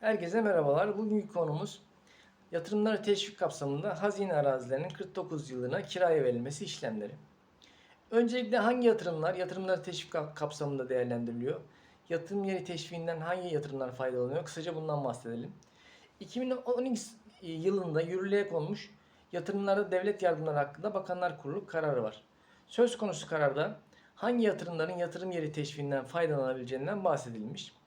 Herkese merhabalar. Bugünkü konumuz yatırımları teşvik kapsamında hazine arazilerinin 49 yılına kiraya verilmesi işlemleri. Öncelikle hangi yatırımlar yatırımları teşvik kap- kapsamında değerlendiriliyor? Yatırım yeri teşviğinden hangi yatırımlar faydalanıyor? Kısaca bundan bahsedelim. 2012 yılında yürürlüğe konmuş yatırımlarda devlet yardımları hakkında Bakanlar Kurulu kararı var. Söz konusu kararda hangi yatırımların yatırım yeri teşviğinden faydalanabileceğinden bahsedilmiş.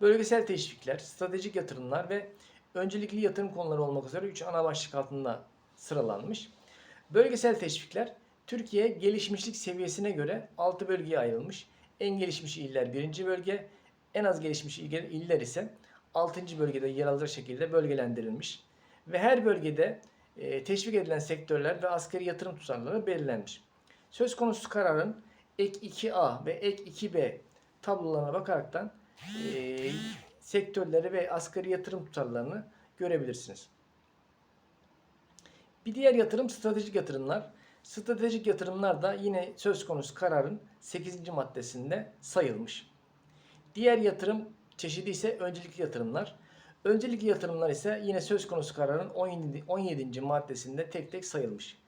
Bölgesel teşvikler, stratejik yatırımlar ve öncelikli yatırım konuları olmak üzere 3 ana başlık altında sıralanmış. Bölgesel teşvikler Türkiye gelişmişlik seviyesine göre 6 bölgeye ayrılmış. En gelişmiş iller 1. bölge, en az gelişmiş iller ise 6. bölgede yer alacak şekilde bölgelendirilmiş. Ve her bölgede e, teşvik edilen sektörler ve askeri yatırım tutarları belirlenmiş. Söz konusu kararın ek 2A ve ek 2B tablolarına bakaraktan e, sektörleri ve asgari yatırım tutarlarını görebilirsiniz. Bir diğer yatırım stratejik yatırımlar. Stratejik yatırımlar da yine söz konusu kararın 8. maddesinde sayılmış. Diğer yatırım çeşidi ise öncelikli yatırımlar. Öncelikli yatırımlar ise yine söz konusu kararın 17. 17. maddesinde tek tek sayılmış.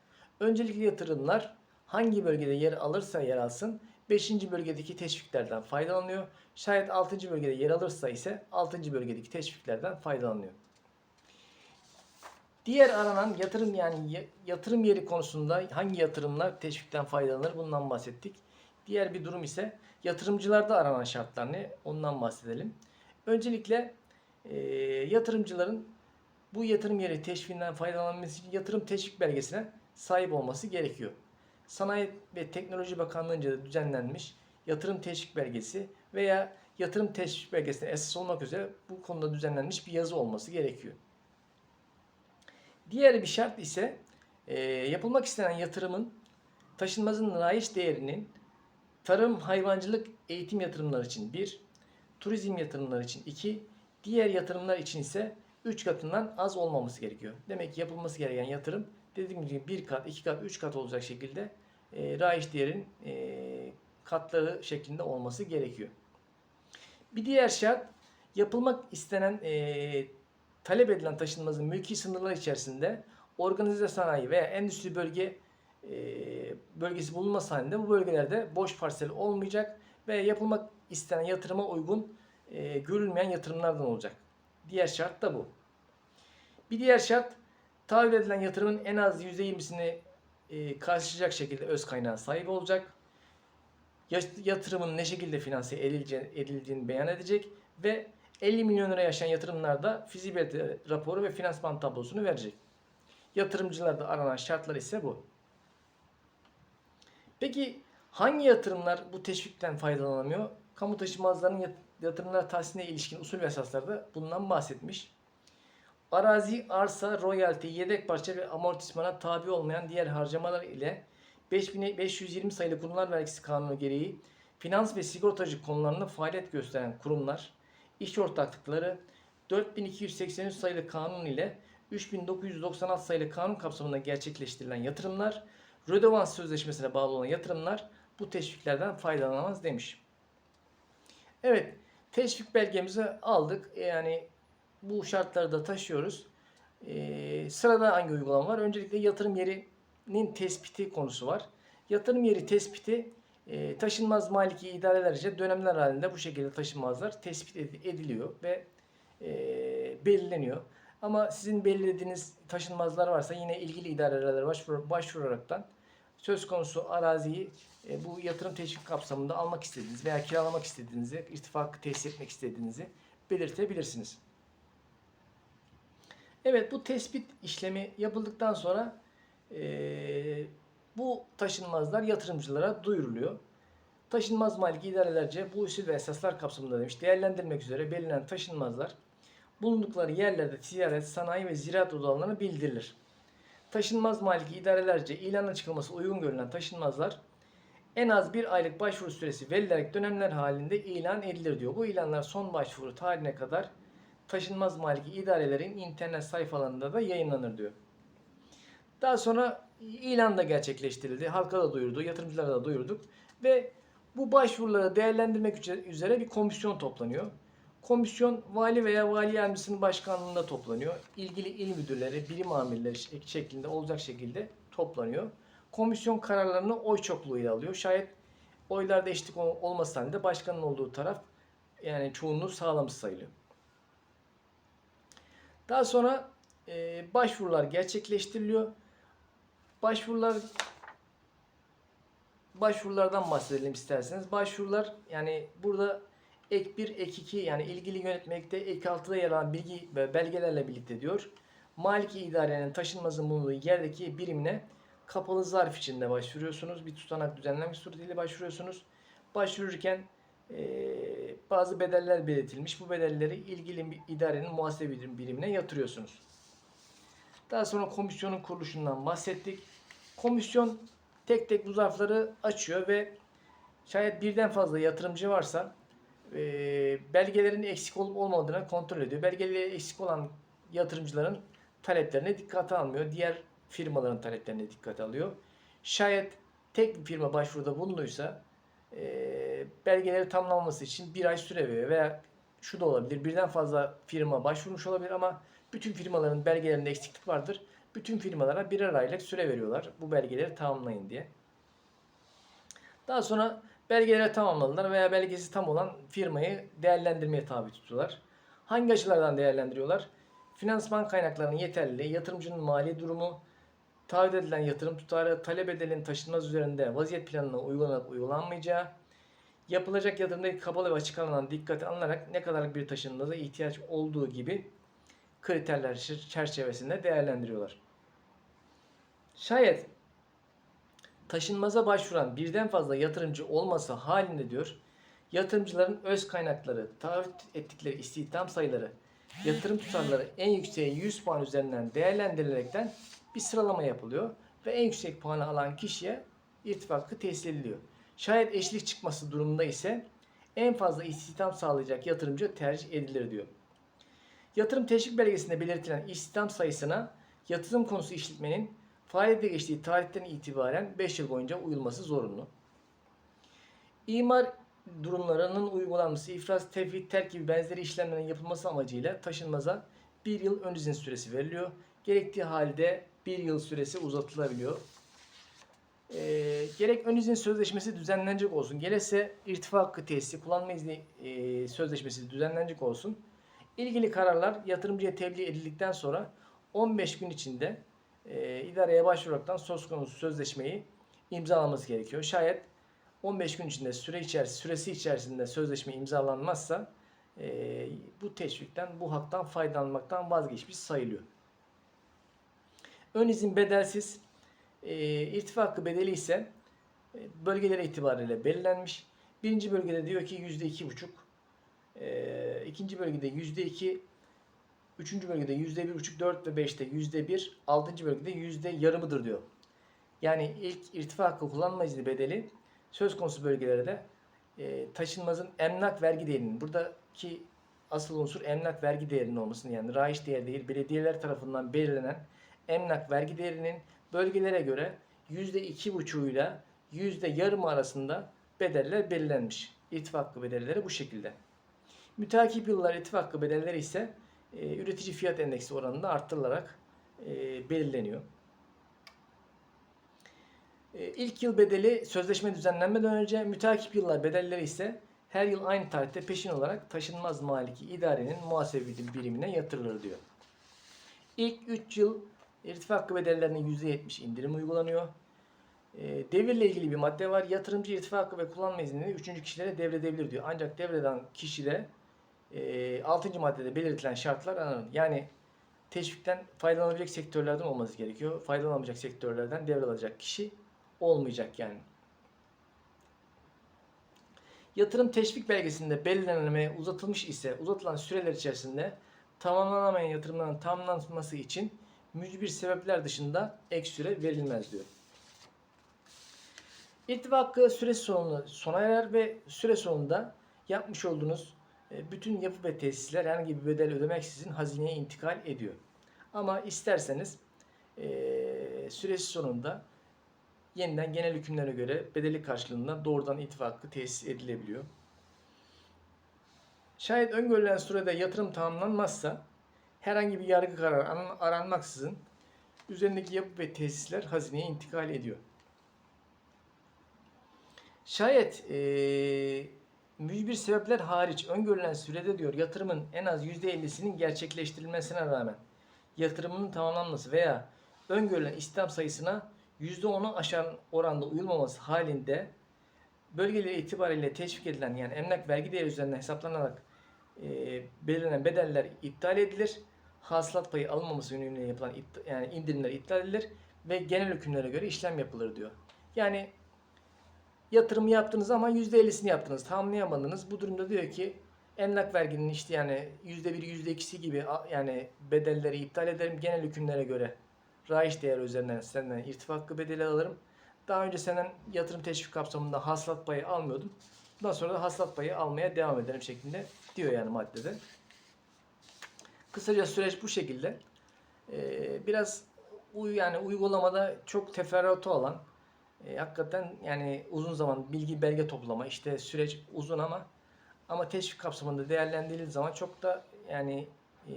Öncelikli yatırımlar hangi bölgede yer alırsa yer alsın 5. bölgedeki teşviklerden faydalanıyor. Şayet 6. bölgede yer alırsa ise 6. bölgedeki teşviklerden faydalanıyor. Diğer aranan yatırım yani ya- yatırım yeri konusunda hangi yatırımlar teşvikten faydalanır bundan bahsettik. Diğer bir durum ise yatırımcılarda aranan şartlar ne ondan bahsedelim. Öncelikle e, yatırımcıların bu yatırım yeri teşviğinden faydalanması için yatırım teşvik belgesine sahip olması gerekiyor. Sanayi ve Teknoloji Bakanlığı'nca düzenlenmiş yatırım teşvik belgesi veya yatırım teşvik belgesine esas olmak üzere bu konuda düzenlenmiş bir yazı olması gerekiyor. Diğer bir şart ise e, yapılmak istenen yatırımın taşınmazın raiç değerinin tarım, hayvancılık, eğitim yatırımları için 1, turizm yatırımları için 2, diğer yatırımlar için ise 3 katından az olmaması gerekiyor. Demek ki yapılması gereken yatırım dediğim gibi 1 kat, 2 kat, 3 kat olacak şekilde e, raiç değerin e, katları şeklinde olması gerekiyor. Bir diğer şart yapılmak istenen e, talep edilen taşınmazın mülki sınırlar içerisinde organize sanayi veya endüstri bölge e, bölgesi bulunması halinde bu bölgelerde boş parsel olmayacak ve yapılmak istenen yatırıma uygun e, görülmeyen yatırımlardan olacak. Diğer şart da bu. Bir diğer şart tahvil edilen yatırımın en az %20'sini e, karşılayacak şekilde öz kaynağa sahip olacak. Yat- Yatırımın ne şekilde finanse edildiğini beyan edecek ve 50 milyon lira yaşayan yatırımlarda fizibilite raporu ve finansman tablosunu verecek. Yatırımcılarda aranan şartlar ise bu. Peki hangi yatırımlar bu teşvikten faydalanamıyor? Kamu taşımazlarının yat- yatırımlar tahsiline ilişkin usul ve esaslarda bundan bahsetmiş. Arazi, arsa, royalti, yedek parça ve amortismana tabi olmayan diğer harcamalar ile 5520 sayılı Kurumlar Vergisi Kanunu gereği finans ve sigortacı konularında faaliyet gösteren kurumlar, iş ortaklıkları 4283 sayılı kanun ile 3996 sayılı kanun kapsamında gerçekleştirilen yatırımlar, Rödevans Sözleşmesi'ne bağlı olan yatırımlar bu teşviklerden faydalanamaz demiş. Evet, teşvik belgemizi aldık. Yani bu şartları da taşıyoruz. Ee, sırada hangi uygulama var? Öncelikle yatırım yerinin tespiti konusu var. Yatırım yeri tespiti e, taşınmaz maliki idarelerce dönemler halinde bu şekilde taşınmazlar tespit ed- ediliyor ve e, belirleniyor. Ama sizin belirlediğiniz taşınmazlar varsa yine ilgili idarelere başvur, başvuraraktan söz konusu araziyi e, bu yatırım teşvik kapsamında almak istediğiniz veya kiralamak istediğinizi, irtifakı tesis etmek istediğinizi belirtebilirsiniz. Evet bu tespit işlemi yapıldıktan sonra eee, bu taşınmazlar yatırımcılara duyuruluyor. Taşınmaz maliki idarelerce bu usul ve esaslar kapsamında demiş değerlendirmek üzere belirlenen taşınmazlar bulundukları yerlerde ticaret, sanayi ve ziraat odalarına bildirilir. Taşınmaz maliki idarelerce ilana çıkılması uygun görülen taşınmazlar en az bir aylık başvuru süresi verilerek dönemler halinde ilan edilir diyor. Bu ilanlar son başvuru tarihine kadar taşınmaz maliki idarelerin internet sayfalarında da yayınlanır diyor. Daha sonra ilan da gerçekleştirildi. Halka da duyurdu, yatırımcılara da duyurduk ve bu başvuruları değerlendirmek üzere bir komisyon toplanıyor. Komisyon vali veya vali yardımcısının başkanlığında toplanıyor. İlgili il müdürleri, birim amirleri şek- şeklinde olacak şekilde toplanıyor. Komisyon kararlarını oy çokluğuyla alıyor. Şayet oylarda eşitlik ol- olması halinde başkanın olduğu taraf yani çoğunluğu sağlamış sayılıyor. Daha sonra e, başvurular gerçekleştiriliyor. Başvurular başvurulardan bahsedelim isterseniz. Başvurular yani burada ek 1, ek 2 yani ilgili yönetmelikte ek 6'da yer alan bilgi ve belgelerle birlikte diyor. Maliki idarenin taşınmazın bulunduğu yerdeki birimine kapalı zarf içinde başvuruyorsunuz. Bir tutanak düzenlemek suretiyle başvuruyorsunuz. Başvururken bazı bedeller belirtilmiş. Bu bedelleri ilgili idarenin muhasebe birim- birimine yatırıyorsunuz. Daha sonra komisyonun kuruluşundan bahsettik. Komisyon tek tek bu zarfları açıyor ve şayet birden fazla yatırımcı varsa e, belgelerin eksik olup olmadığını kontrol ediyor. Belgeleri eksik olan yatırımcıların taleplerine dikkate almıyor. Diğer firmaların taleplerine dikkate alıyor. Şayet tek bir firma başvuruda bulunduysa e, belgeleri tamamlaması için bir ay süre veriyor veya şu da olabilir. Birden fazla firma başvurmuş olabilir ama bütün firmaların belgelerinde eksiklik vardır. Bütün firmalara birer aylık süre veriyorlar bu belgeleri tamamlayın diye. Daha sonra belgeleri tamamladılar veya belgesi tam olan firmayı değerlendirmeye tabi tutuyorlar. Hangi açılardan değerlendiriyorlar? Finansman kaynaklarının yeterliliği, yatırımcının mali durumu, taahhüt edilen yatırım tutarı, talep edilen taşınmaz üzerinde vaziyet planına uygulanıp uygulanmayacağı, yapılacak yatırımdaki kapalı ve açık alınan dikkate alınarak ne kadarlık bir taşınmaza ihtiyaç olduğu gibi kriterler çer- çerçevesinde değerlendiriyorlar. Şayet taşınmaza başvuran birden fazla yatırımcı olması halinde diyor, yatırımcıların öz kaynakları, taahhüt ettikleri istihdam sayıları, yatırım tutarları en yükseği 100 puan üzerinden değerlendirilerekten bir sıralama yapılıyor ve en yüksek puanı alan kişiye irtifak hakkı tesis ediliyor. Şayet eşlik çıkması durumunda ise en fazla istihdam sağlayacak yatırımcı tercih edilir diyor. Yatırım teşvik belgesinde belirtilen istihdam sayısına yatırım konusu işletmenin faaliyete geçtiği tarihten itibaren 5 yıl boyunca uyulması zorunlu. İmar durumlarının uygulanması, ifraz, tevhid, terk gibi benzeri işlemlerin yapılması amacıyla taşınmaza bir yıl ön izin süresi veriliyor. Gerektiği halde bir yıl süresi uzatılabiliyor. Ee, gerek ön izin sözleşmesi düzenlenecek olsun, gerekse irtifa hakkı tesisi, kullanma izni e, sözleşmesi düzenlenecek olsun. İlgili kararlar yatırımcıya tebliğ edildikten sonra 15 gün içinde e, idareye başvuraraktan söz konusu sözleşmeyi imzalaması gerekiyor. Şayet 15 gün içinde süre içerisinde süresi içerisinde sözleşme imzalanmazsa e, bu teşvikten, bu haktan faydalanmaktan vazgeçmiş sayılıyor. Ön izin bedelsiz, e, irtifa hakkı bedeli ise e, bölgelere itibariyle belirlenmiş. Birinci bölgede diyor ki yüzde iki buçuk, e, ikinci bölgede yüzde iki, üçüncü bölgede yüzde bir buçuk, dört ve beşte yüzde bir, altıncı bölgede yüzde yarımıdır diyor. Yani ilk irtifa hakkı kullanma izni bedeli söz konusu bölgelerde e, taşınmazın emlak vergi değerinin buradaki asıl unsur emlak vergi değerinin olmasını yani raiç değer değil belediyeler tarafından belirlenen emlak vergi değerinin bölgelere göre yüzde iki buçuğuyla yüzde yarım arasında bedeller belirlenmiş. İrtifa hakkı bedelleri bu şekilde. Müteakip yıllar irtifa hakkı bedelleri ise e, üretici fiyat endeksi oranında arttırılarak e, belirleniyor. E, İlk yıl bedeli sözleşme düzenlenmeden önce, müteakip yıllar bedelleri ise her yıl aynı tarihte peşin olarak taşınmaz maliki idarenin muhasebe birimine yatırılır diyor. İlk 3 yıl irtifa hakkı bedellerine %70 indirim uygulanıyor. E, devirle ilgili bir madde var. Yatırımcı irtifa hakkı ve kullanma iznini 3. kişilere devredebilir diyor. Ancak devreden kişide e, 6. maddede belirtilen şartlar aranır. Yani teşvikten faydalanabilecek sektörlerden olması gerekiyor. Faydalanamayacak sektörlerden devralacak kişi olmayacak yani. Yatırım teşvik belgesinde belirlenmeye uzatılmış ise uzatılan süreler içerisinde tamamlanamayan yatırımların tamamlanması için mücbir sebepler dışında ek süre verilmez diyor. İrtifa hakkı süresi sonunda sona erer ve süre sonunda yapmış olduğunuz e, bütün yapı ve tesisler herhangi bir bedel ödemeksizin hazineye intikal ediyor. Ama isterseniz e, süresi sonunda yeniden genel hükümlere göre bedeli karşılığında doğrudan irtifa hakkı tesis edilebiliyor. Şayet öngörülen sürede yatırım tamamlanmazsa herhangi bir yargı kararı aran- aranmaksızın üzerindeki yapı ve tesisler hazineye intikal ediyor. Şayet eee mücbir sebepler hariç öngörülen sürede diyor yatırımın en az %50'sinin gerçekleştirilmesine rağmen yatırımının tamamlanması veya öngörülen istihdam sayısına %10'u aşan oranda uyulmaması halinde bölgeleri itibariyle teşvik edilen yani emlak vergi değeri üzerinden hesaplanarak e, belirlenen bedeller iptal edilir. Hasılat payı alınmaması yönüyle yapılan ipt- yani indirimler iptal edilir ve genel hükümlere göre işlem yapılır diyor. Yani yatırımı yaptınız ama %50'sini yaptınız. Tamamlayamadınız. Bu durumda diyor ki emlak verginin işte yani %1, %2'si gibi yani bedelleri iptal ederim. Genel hükümlere göre raiç değer üzerinden senden irtifa hakkı bedeli alırım. Daha önce senden yatırım teşvik kapsamında hasılat payı almıyordum. Bundan sonra da hasılat payı almaya devam ederim şeklinde diyor yani maddede. Kısaca süreç bu şekilde. Ee, biraz yani uygulamada çok teferruatı olan e, hakikaten yani uzun zaman bilgi belge toplama işte süreç uzun ama ama teşvik kapsamında değerlendirildiği zaman çok da yani e,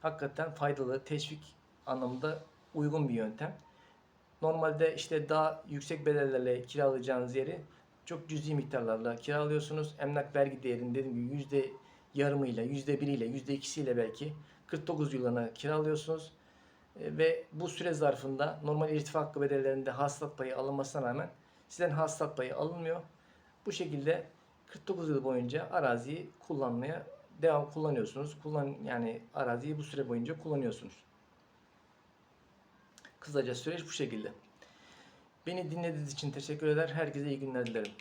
hakikaten faydalı teşvik anlamında uygun bir yöntem. Normalde işte daha yüksek bedellerle kiralayacağınız yeri çok cüzi miktarlarla kiralıyorsunuz. Emlak vergi değerinin dediğim gibi yüzde yarımıyla, yüzde biriyle, yüzde ikisiyle belki 49 yılına kiralıyorsunuz. E, Ve bu süre zarfında normal irtifa hakkı bedellerinde hasılat payı alınmasına rağmen sizden hasılat payı alınmıyor. Bu şekilde 49 yıl boyunca araziyi kullanmaya devam kullanıyorsunuz. Kullan yani araziyi bu süre boyunca kullanıyorsunuz. Kısaca süreç bu şekilde. Beni dinlediğiniz için teşekkür eder. Herkese iyi günler dilerim.